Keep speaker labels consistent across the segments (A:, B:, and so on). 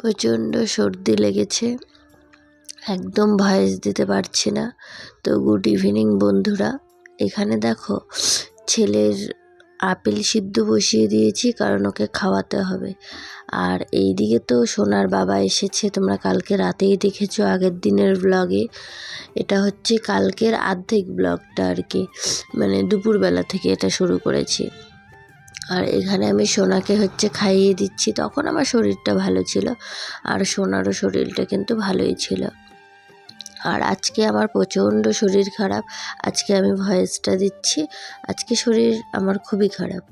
A: প্রচণ্ড সর্দি লেগেছে। একদম ভয়েস দিতে পারছি না। তো গুড ইভিনিং বন্ধুরা, এখানে দেখো ছেলের আপেল সিদ্ধ বসিয়ে দিয়েছি, কারণ ওকে খাওয়াতে হবে। আর এই দিকে তো সোনার বাবা এসেছে, তোমরা কালকে রাতেই দেখেছ আগের দিনের ব্লগে এটা হচ্ছে কালকের আর্ধেক ব্লগটা আর কি। মানে দুপুরবেলা থেকে এটা শুরু করেছি। আর এখানে আমি সোনাকে হচ্ছে খাইয়ে দিচ্ছি। তখন আমার শরীরটা ভালো ছিল আর সোনারও শরীরটা কিন্তু ভালোই ছিল। আর আজকে আমার প্রচণ্ড শরীর খারাপ। আজকে আমি ভয়েসটা দিচ্ছি। আজকে শরীর আমার খুবই খারাপ।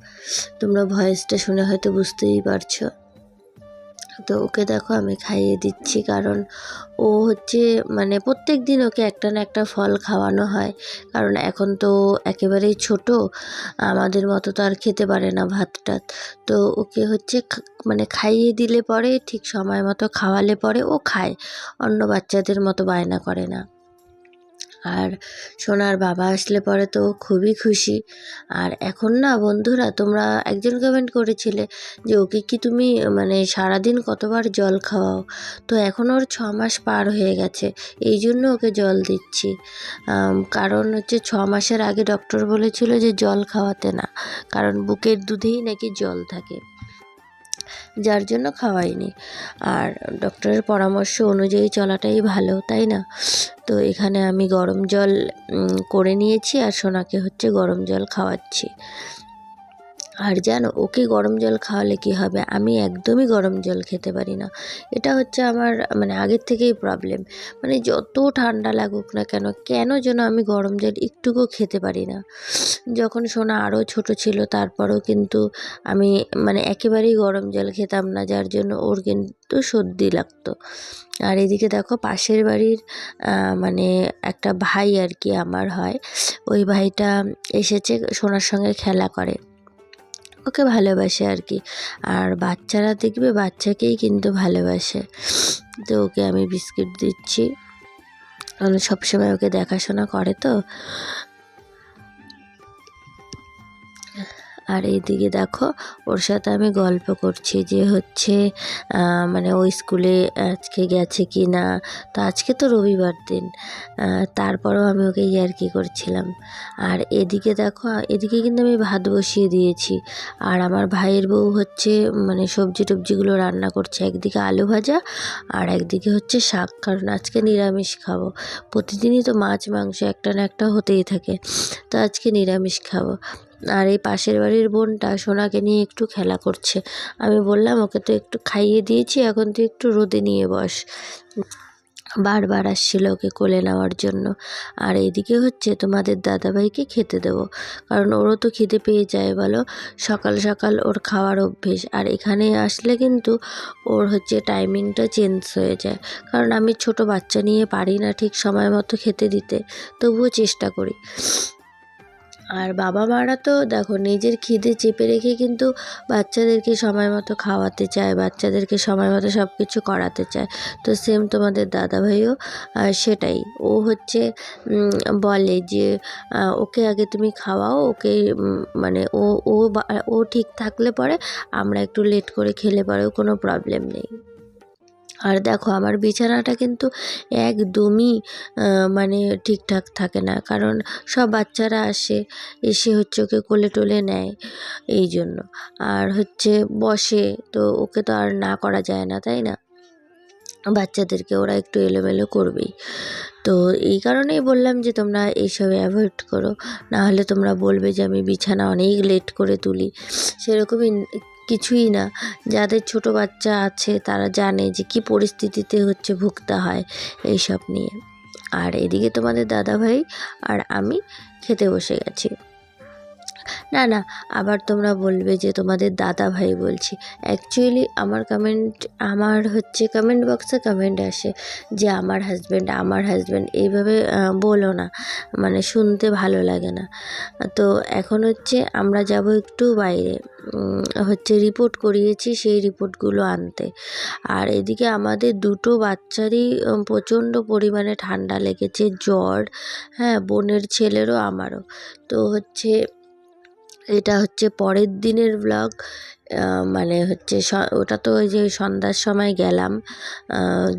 A: তোমরা ভয়েসটা শুনে হয়তো বুঝতেই পারছ। তো ওকে দেখো আমি খাইয়ে দিচ্ছি, কারণ ও হচ্ছে মানে প্রত্যেক দিন ওকে একটা না একটা ফল খাওয়ানো হয়। কারণ এখন তো একেবারেই ছোট, আমাদের মতো তো আর খেতে পারে না ভাত টাত তো ওকে হচ্ছে মানে খাইয়ে দিলে পরে, ঠিক সময় মতো খাওয়ালে পরে ও খায়। অন্য বাচ্চাদের মতো বায়না করে না। আর সোনার বাবা আসলে পরে তো খুবই খুশি। আর এখন না বন্ধুরা তোমরা একজন কমেন্ট করেছিলে যে, ওকে কি তুমি মানে সারাদিন কতবার জল খাওয়াও? তো এখন ওর ছ মাস পার হয়ে গেছে, এই জন্য ওকে জল দিচ্ছি। কারণ হচ্ছে ছ মাসের আগে ডক্টর বলেছিল যে, জল খাওয়াতে না। কারণ বুকের দুধেই নাকি জল থাকে। যার জন্য খাওয়াইনি। আর ডক্টরের পরামর্শ অনুযায়ী চলাটাই ভালো, তাই না? তো এখানে আমি গরম জল করে নিয়েছি আর সোনাকে হচ্ছে গরম জল খাওয়াচ্ছি। আর জানো, ওকে গরম জল খাওয়ালে কি হবে? আমি একদমই গরম জল খেতে পারি না। এটা হচ্ছে আমার মানে আগের থেকেই প্রবলেম মানে যত ঠান্ডা লাগুক না কেন কেন যেন আমি গরম জল একটুকু খেতে পারি না। যখন সোনা আরও ছোট ছিল, তারপরেও কিন্তু আমি মানে একেবারেই গরম জল খেতাম না, যার জন্য ওর কিন্তু সর্দি লাগতো। আর এদিকে দেখো, পাশের বাড়ির মানে একটা ভাই আর কি আমার হয়, ওই ভাইটা এসেছে সোনার সঙ্গে খেলা করে। ওকে ভালোবাসে আর কি আর বাচ্চারা দেখবে বাচ্চাকেই কিন্তু ভালোবাসে। তো ওকে আমি বিস্কিট দিচ্ছি। সবসময় ওকে দেখাশোনা করে তো। আর এইদিকে দেখো, ওর সাথে আমি গল্প করছি যে হচ্ছে মানে ওই স্কুলে আজকে গেছে কি না, তো আজকে তো রবিবার দিন তারপরেও আমি ওকে ইয়ার্কি করছিলাম। আর এদিকে দেখো, এদিকে কিন্তু আমি ভাত বসিয়ে দিয়েছি, আর আমার ভাইয়ের বউ হচ্ছে মানে সবজি টবজিগুলো রান্না করছে, একদিকে আলু ভাজা, আর একদিকে হচ্ছে শাক, কারণ আজকে নিরামিষ খাব। প্রতিদিনই তো মাছ, মাংস একটা না একটা হতেই থাকে, তো আজকে নিরামিষ খাব। আর এই পাশের বাড়ির বোনটা সোনাকে নিয়ে একটু খেলা করছে। আমি বললাম, ওকে তো একটু খাইয়ে দিয়েছি, এখন তুই একটু রোদে নিয়ে বস। বারবার আসছিল ওকে কোলে নেওয়ার জন্য। আর এইদিকে হচ্ছে তোমাদের দাদাভাইকে খেতে দেবো, কারণ ওরও তো খিদে পেয়ে যায়, বলো? সকাল সকাল ওর খাওয়ার অভ্যেস। আর এখানে আসলে কিন্তু ওর হচ্ছে টাইমিংটা চেঞ্জ হয়ে যায়, কারণ আমি ছোট বাচ্চা নিয়ে পারি না ঠিক সময় মতো খেতে দিতে। তবুও চেষ্টা করি। আর বাবা মারা তো দেখো নিজের খিদে চেপে রেখে কিন্তু বাচ্চাদেরকে সময় মতো খাওয়াতে চায়, বাচ্চাদেরকে সময় মতো সব কিছু করাতে চায়। তো সেম তোমাদের দাদাভাইও সেটাই। ও হচ্ছে বলে যে ওকে আগে তুমি খাওয়াও, ওকে মানে ও ও ঠিক থাকলে পরে আমরা একটু লেট করে খেলে পরেও কোনো প্রবলেম নেই। আর দেখো আমার বিছানাটা কিন্তু একদমই মানে ঠিকঠাক থাকে না। কারণ সব বাচ্চারা আসে, এসে হচ্ছে ওকে কোলে টোলে নেয় এই জন্য। আর হচ্ছে বসে, তো ওকে তো আর না করা যায় না, তাই না? বাচ্চাদেরকে ওরা একটু এলোমেলো করবেই। তো এই কারণেই বললাম যে তোমরা এইসব অ্যাভয়েড করো। না হলে তোমরা বলবে যে আমি বিছানা অনেক লেট করে তুলি। সেরকমই কিছুই না। যাদের ছোট বাচ্চা আছে, তারা জানে যে কি পরিস্থিতিতে হচ্ছে ভুগতে হয় এইসব নিয়ে। আর এদিকে তোমাদের দাদা ভাই আর আমি খেতে বসে গেছি। না না, আবার তোমরা বলবে যে তোমাদের দাদা ভাই বলছি। অ্যাকচুয়ালি আমার কমেন্ট আমার হচ্ছে কমেন্ট বক্সে কমেন্ট আসে যে আমার হাজব্যান্ড আমার হাজব্যান্ড এইভাবে বলো না মানে শুনতে ভালো লাগে না। তো এখন হচ্ছে আমরা যাব একটু বাইরে হচ্ছে রিপোর্ট করিয়েছি সেই রিপোর্টগুলো আনতে। আর এদিকে আমাদের দুটো বাচ্চারই প্রচণ্ড পরিমাণে ঠান্ডা লেগেছে, জ্বর হ্যাঁ বোনের ছেলেরও আমারও। তো হচ্ছে এটা হচ্ছে পরের দিনের ব্লগ মানে হচ্ছে ওটা তো ওই যে সন্ধ্যার সময় গেলাম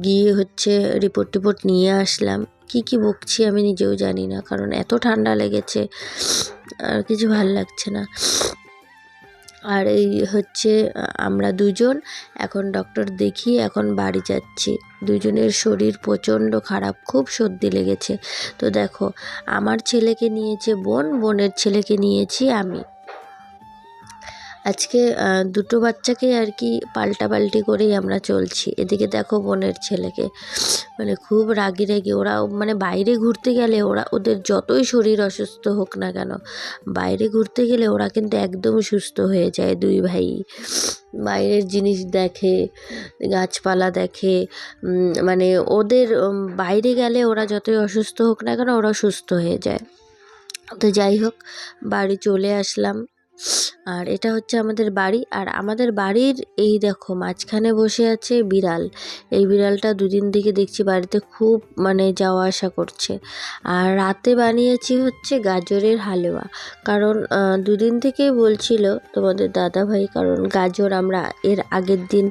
A: গিয়ে হচ্ছে রিপোর্ট টিপোর্ট নিয়ে আসলাম। কি কি বকছি আমি নিজেও জানি না, কারণ এত ঠান্ডা লেগেছে, আর কিছু ভালো লাগছে না। আর এই হচ্ছে, আমরা দুজন, এখন ডক্টর দেখি, এখন বাড়ি যাচ্ছি। দুজনের শরীর প্রচণ্ড খারাপ, খুব সর্দি লেগেছে। তো দেখো, আমার ছেলেকে নিয়েছে বোন, বোনের ছেলেকে নিয়েছি আমি। আজকে দুটো বাচ্চাকে আর কি পাল্টাপাল্টি করেই আমরা চলছি। এদিকে দেখো বোনের ছেলেকে। মানে খুব রাগি রাগি ওরা মানে বাইরে ঘুরতে গেলে ওরা ওদের যতই শরীর অসুস্থ হোক না কেন, বাইরে ঘুরতে গেলে ওরা কিন্তু একদম সুস্থ হয়ে যায় দুই ভাই। বাইরের জিনিস দেখে, গাছপালা দেখে মানে ওদের বাইরে গেলে ওরা যতই অসুস্থ হোক না কেন, ওরা সুস্থ হয়ে যায়। তো যাই হোক, বাড়ি চলে আসলাম। আর এটা হচ্ছে আমাদের বাড়ি। আর আমাদের বাড়ির এই দেখো মাঝখানে বসে আছে বিড়াল। এই বিড়ালটা দুদিন থেকে দেখছি বাড়িতে খুব মানে যাওয়া আসা করছে। আর রাতে বানিয়েছি হচ্ছে গাজরের হালুয়া। কারণ দুদিন থেকেই বলছিল তোমাদের দাদা ভাই কারণ গাজর আমরা এর আগের দিন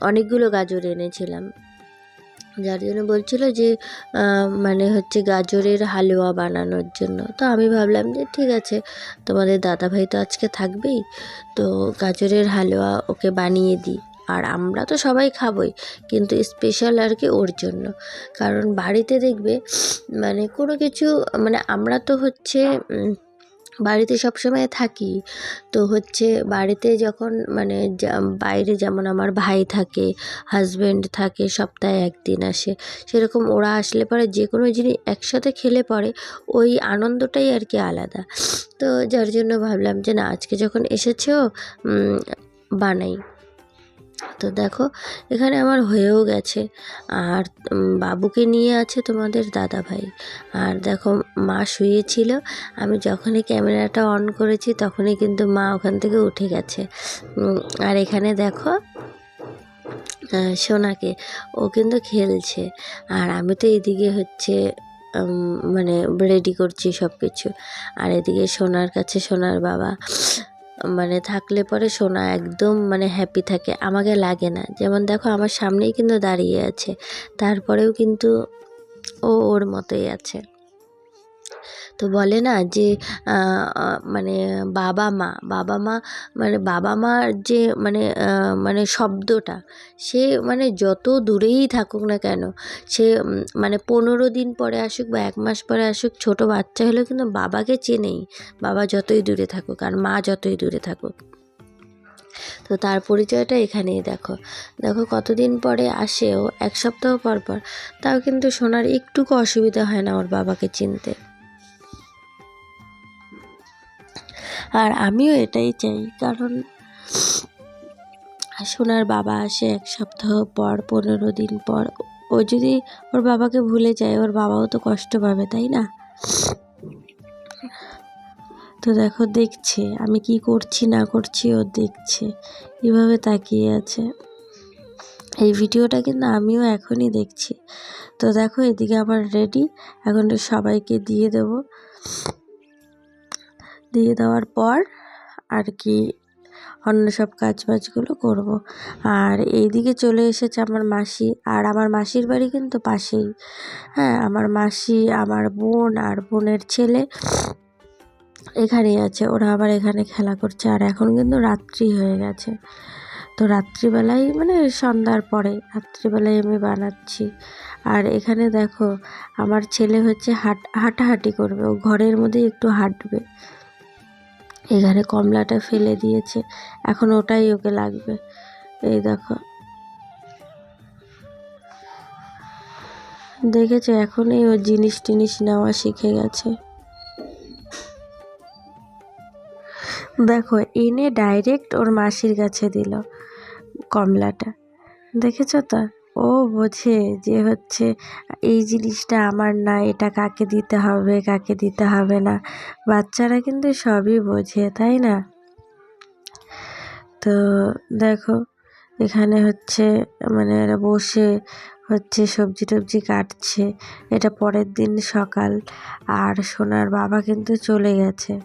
A: অনেকগুলো গাজর এনেছিলাম। যার জন্য বলছিল যে মানে হচ্ছে গাজরের হালুয়া বানানোর জন্য। তো আমি ভাবলাম যে, ঠিক আছে, তোমাদের দাদাভাই তো আজকে থাকবেই, তো গাজরের হালুয়া ওকে বানিয়ে দিই। আর আমরা তো সবাই খাবই, কিন্তু স্পেশাল আর কি ওর জন্য। কারণ বাড়িতে দেখবে মানে কোনো কিছু মানে আমরা তো হচ্ছে উম, সব সময় থাকি। তো হচ্ছে বাড়িতে যখন মানে বাইরে যেমন আমার ভাই থাকে হাজব্যান্ড থাকে সপ্তাহে একদিন আসে সেরকম ওরা আসলে পরে যে কোনো জিনিস একসাথে খেলে পরে ওই আনন্দটাই আর কি আলাদা। তো যার জন্য ভাবলাম যে না আজকে যখন এসেছেও বানাই। তো দেখো, এখানে আমার হয়েও গেছে। আর বাবুকে নিয়ে আছে তোমাদের দাদা ভাই আর দেখো, মা শুয়েছিল। আমি যখনই ক্যামেরাটা অন করেছি, তখনই কিন্তু মা ওখান থেকে উঠে গেছে। আর এখানে দেখো সোনাকে, ও কিন্তু খেলছে। আর আমি তো এদিকে হচ্ছে মানে রেডি করছি সব কিছু আর এদিকে সোনার কাছে সোনার বাবা। মানে থাকলে পরে সোনা একদম মানে হ্যাপি থাকে, আমাকে লাগে না। যেমন দেখো আমার সামনেই কিন্তু দাঁড়িয়ে আছে, তারপরেও কিন্তু ও ওর মতোই আছে। তো বলে না যে মানে বাবা মা বাবা মা মানে বাবা মার যে মানে মানে শব্দটা, সে মানে যত দূরেই থাকুক না কেন, সে মানে পনেরো দিন পরে আসুক বা এক মাস পরে আসুক, ছোট বাচ্চা হলেও কিন্তু বাবাকে চেনেই, বাবা যতই দূরে থাকুক আর মা যতই দূরে থাকুক। তো তার পরিচয়টা এখানেই দেখো। দেখো কতদিন পরে আসেও, এক সপ্তাহ পর পর, তাও কিন্তু সোনার একটুকু অসুবিধা হয় না ওর বাবাকে চিনতে। আর আমিও এটাই চাই, কারণ সোনার বাবা আসে এক সপ্তাহ পর, পনেরো দিন পর। ও যদি ওর বাবাকে ভুলে যায়, ওর বাবাও তো কষ্ট পাবে, তাই না? তো দেখো, দেখছে। আমি কি করছি, না করছি, ও দেখছে। এভাবে তাকিয়ে আছে। এই ভিডিওটা কিন্তু আমিও এখনই দেখছি। তো দেখো, এদিকে আমার রেডি। এখন সবাইকে দিয়ে দেবো। দিয়ে দেওয়ার পর আর কি অন্য সব কাজ বাজগুলো করব। আর এইদিকে চলে এসেছে আমার মাসি। আর আমার মাসির বাড়ি কিন্তু পাশেই। হ্যাঁ আমার মাসি, আমার বোন আর বোনের ছেলে এখানেই আছে। ওরা আবার এখানে খেলা করছে। আর এখন কিন্তু রাত্রি হয়ে গেছে। তো রাত্রিবেলায় মানে সন্ধ্যার পরে রাত্রিবেলায় আমি বানাচ্ছি। আর এখানে দেখো, আমার ছেলে হচ্ছে হাট, হাঁটাহাঁটি করবে। ও ঘরের মধ্যেই একটু হাঁটবে। এখানে কমলাটা ফেলে দিয়েছে। এখন ওটাই ওকে লাগবে। এই দেখো। দেখেছ, এখনই ও জিনিস টিনিস নেওয়া শিখে গেছে। দেখো, এনে ডাইরেক্ট ওর মাসির কাছে দিল কমলাটা। দেখেছ তো? ও বোঝে যে হচ্ছে, এই জিনিসটা আমার না, এটা কাকে দিতে হবে, কাকে দিতে হবে না। বাচ্চারা কিন্তু সবই বোঝে, তাই না? তো দেখো, এখানে হচ্ছে মানে এরা বসে হচ্ছে সবজি টবজি কাটছে। এটা পরের দিন সকাল, আর সোনার বাবা কিন্তু চলে গেছে।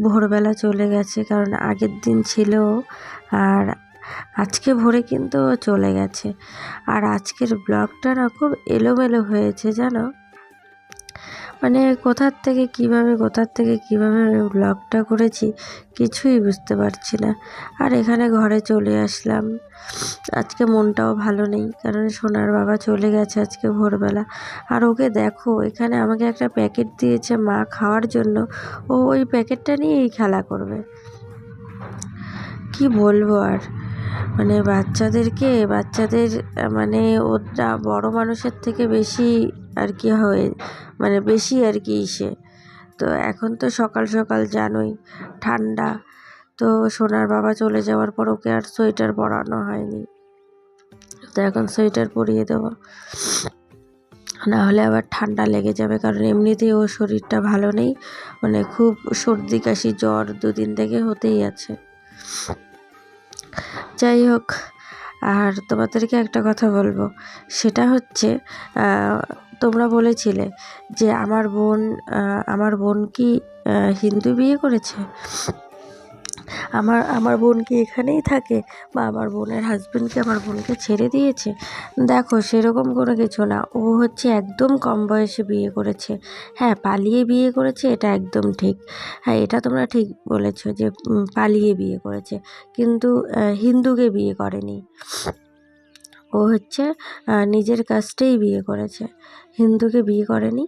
A: ভোরবেলা চলে গেছে, কারণ আগের দিন ছিল। আর আজকে ভোরে কিন্তু ও চলে গেছে। আর আজকের ব্লগটা না খুব এলোমেলো হয়েছে, জানো? মানে কোথার থেকে কীভাবে, কোথার থেকে কীভাবে আমি ব্লগটা করেছি কিছুই বুঝতে পারছি না। আর এখানে ঘরে চলে আসলাম। আজকে মনটাও ভালো নেই, কারণ সোনার বাবা চলে গেছে আজকে ভোরবেলা। আর ওকে দেখো, এখানে আমাকে একটা প্যাকেট দিয়েছে মা খাওয়ার জন্য। ও ওই প্যাকেটটা নিয়েই খেলা করবে। কি বলব আর? মানে বাচ্চাদেরকে, বাচ্চাদের মানে ওরা বড় মানুষের থেকে বেশি আর কি হয় মানে বেশি আর কি ইসে। তো এখন তো সকাল সকাল জানোই, ঠান্ডা। তো সোনার বাবা চলে যাওয়ার পর ওকে আর সোয়েটার পরানো হয়নি। তো এখন সোয়েটার পরিয়ে দেবো। না হলে আবার ঠান্ডা লেগে যাবে, কারণ এমনিতেই ওর শরীরটা ভালো নেই। মানে খুব সর্দি, কাশি, জ্বর দুদিন থেকে হতেই আছে। যাই হোক, আর তোমাদেরকে একটা কথা বলব। সেটা হচ্ছে তোমরা বলেছিলে যে আমার বোন আমার বোন কি হিন্দু বিয়ে করেছে? আমার আমার বোন কি এখানেই থাকে? বা আমার বোনের হাজব্যান্ডকে আমার বোনকে ছেড়ে দিয়েছে? দেখো, সেরকম কোনো কিছু না। ও হচ্ছে একদম কম বয়সে বিয়ে করেছে। হ্যাঁ পালিয়ে বিয়ে করেছে, এটা একদম ঠিক। হ্যাঁ এটা তোমরা ঠিক বলেছ যে পালিয়ে বিয়ে করেছে। কিন্তু হিন্দুকে বিয়ে করেনি। ও হচ্ছে নিজের কাস্টেই বিয়ে করেছে। হিন্দুকে বিয়ে করেনি,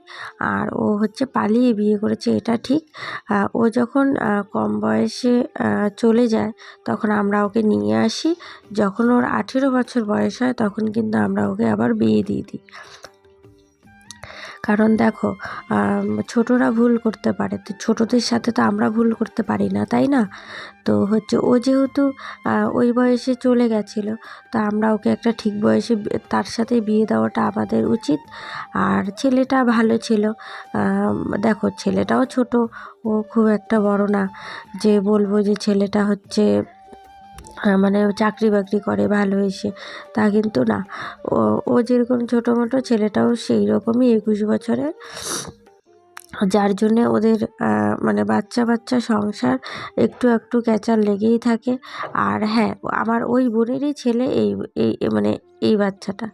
A: আর ও হচ্ছে পালিয়ে বিয়ে করেছে, এটা ঠিক। ও যখন কম বয়সে চলে যায়, তখন আমরা ওকে নিয়ে আসি। যখন ওর আঠেরো বছর বয়স হয়, তখন কিন্তু আমরা ওকে আবার বিয়ে দিয়ে দিই। কারণ দেখো ছোটরা ভুল করতে পারে। তো ছোটদের সাথে তো আমরা ভুল করতে পারি না, তাই না? তো হচ্ছে ও যেহেতু ওই বয়সে চলে গেছিল, তো আমরা ওকে একটা ঠিক বয়সে তার সাথে বিয়ে দেওয়াটা আমাদের উচিত। আর ছেলেটা ভালো ছিল। দেখো, ছেলেটাও ছোট, ও খুব একটা বড় না। যে বলব যে ছেলেটা হচ্ছে মানে চাকরি বাকরি করে ভালো এসে, তা কিন্তু না। ও ও যেরকম ছোটো মোটো ছেলেটাও সেই রকমই একুশ বছরের। যার জন্যে ওদের মানে বাচ্চা বাচ্চা সংসার একটু একটু ক্যাচার লেগেই থাকে। আর হ্যাঁ আমার ওই বোনেরই ছেলে এই এই মানে এই বাচ্চাটা।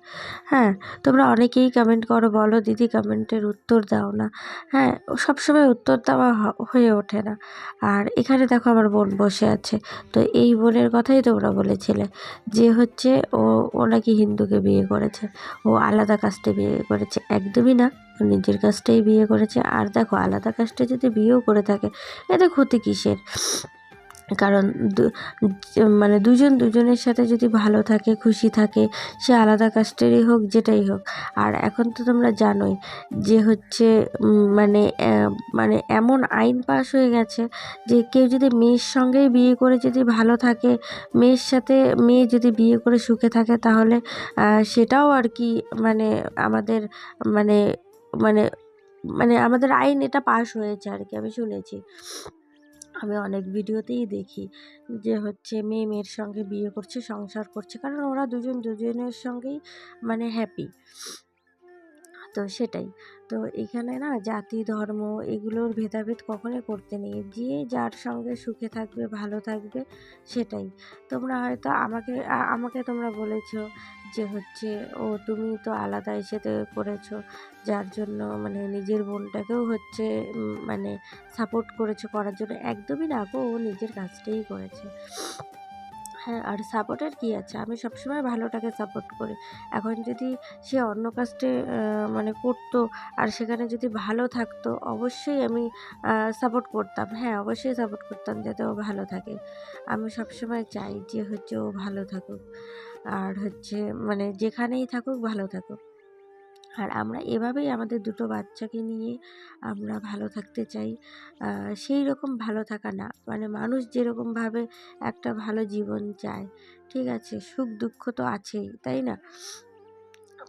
A: হ্যাঁ তোমরা অনেকেই কমেন্ট করো, বলো, দিদি কমেন্টের উত্তর দাও না। হ্যাঁ সবসময় উত্তর দেওয়া হয়ে ওঠে না। আর এখানে দেখো আমার বোন বসে আছে। তো এই বোনের কথাই তোমরা বলেছিলে যে হচ্ছে ও ও নাকি হিন্দুকে বিয়ে করেছে। ও আলাদা কাস্টে বিয়ে করেছে। একদমই না। নিজের কাস্টেই বিয়ে করেছে। আর দেখো, আলাদা কাস্টে যদি বিয়েও করে থাকে, এতে ক্ষতি কিসের? কারণ মানে দুজন দুজনের সাথে যদি ভালো থাকে, খুশি থাকে, সে আলাদা কাস্টেরই হোক, যেটাই হোক। আর এখন তো তোমরা জানোই যে হচ্ছে মানে মানে এমন আইন পাশ হয়ে গেছে যে কেউ যদি মেয়ের সঙ্গেই বিয়ে করে যদি ভালো থাকে, মেয়ের সাথে মেয়ে যদি বিয়ে করে সুখে থাকে তাহলে সেটাও আর কি মানে আমাদের মানে মানে মানে আমাদের আইন এটা পাশ হয়েছে আর কি, আমি শুনেছি। আমি অনেক ভিডিওতেই দেখি যে হচ্ছে মেয়ে মেয়ের সঙ্গে বিয়ে করছে, সংসার করছে। কারণ ওরা দুজন দুজনের সঙ্গেই মানে হ্যাপি তো সেটাই। তো এখানে না জাতি, ধর্ম এগুলোর ভেদাভেদ কখনোই করতে নেই। যে যার সঙ্গে সুখে থাকবে, ভালো থাকবে সেটাই। তোমরা হয়তো আমাকে আমাকে তোমরা বলেছ যে হচ্ছে, ও তুমি তো আলাদা এসে করেছ। যার জন্য মানে নিজের বোনটাকেও হচ্ছে মানে সাপোর্ট করেছ করার জন্য। একদমই না গো, ও নিজের কাজটাই করেছে। হ্যাঁ আর সাপোর্টের কী আছে? আমি সবসময় ভালোটাকে সাপোর্ট করি। এখন যদি সে অন্য কাস্টে মানে করতো আর সেখানে যদি ভালো থাকতো, অবশ্যই আমি সাপোর্ট করতাম। হ্যাঁ অবশ্যই সাপোর্ট করতাম যাতে ও ভালো থাকে। আমি সবসময় চাই যে হচ্ছে ও ভালো থাকুক। আর হচ্ছে মানে যেখানেই থাকুক, ভালো থাকুক। আর আমরা এভাবেই আমাদের দুটো বাচ্চাকে নিয়ে আমরা ভালো থাকতে চাই। সেই রকম ভালো থাকা না। মানে মানুষ যেরকমভাবে একটা ভালো জীবন চায়, ঠিক আছে? সুখ দুঃখ তো আছেই, তাই না?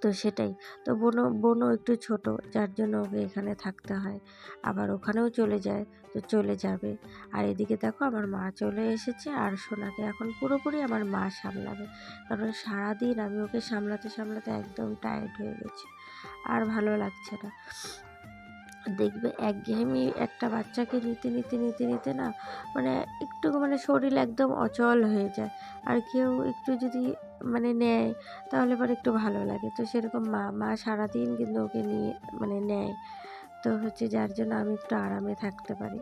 A: তো সেটাই। তো বোনও বোনও একটু ছোট, যার জন্য ওকে এখানে থাকতে হয়। আবার ওখানেও চলে যায়, তো চলে যাবে। আর এদিকে দেখো আমার মা চলে এসেছে, আর সোনাকে এখন পুরোপুরি আমার মা সামলাবে। কারণ সারাদিন আমি ওকে সামলাতে সামলাতে একদম টায়ার্ড হয়ে গেছি। আর ভালো লাগছে না। দেখবে একঘেয়েমি একটা বাচ্চাকে নিতে নিতে নিতে নিতে না মানে একটু মানে শরীর একদম অচল হয়ে যায়। আর কেউ একটু যদি মানে নেয় তাহলে পরে একটু ভালো লাগে। তো সেরকম মা মা সারাদিন কিন্তু ওকে নিয়ে মানে নেয়। তো হচ্ছে যার জন্য আমি একটু আরামে থাকতে পারি।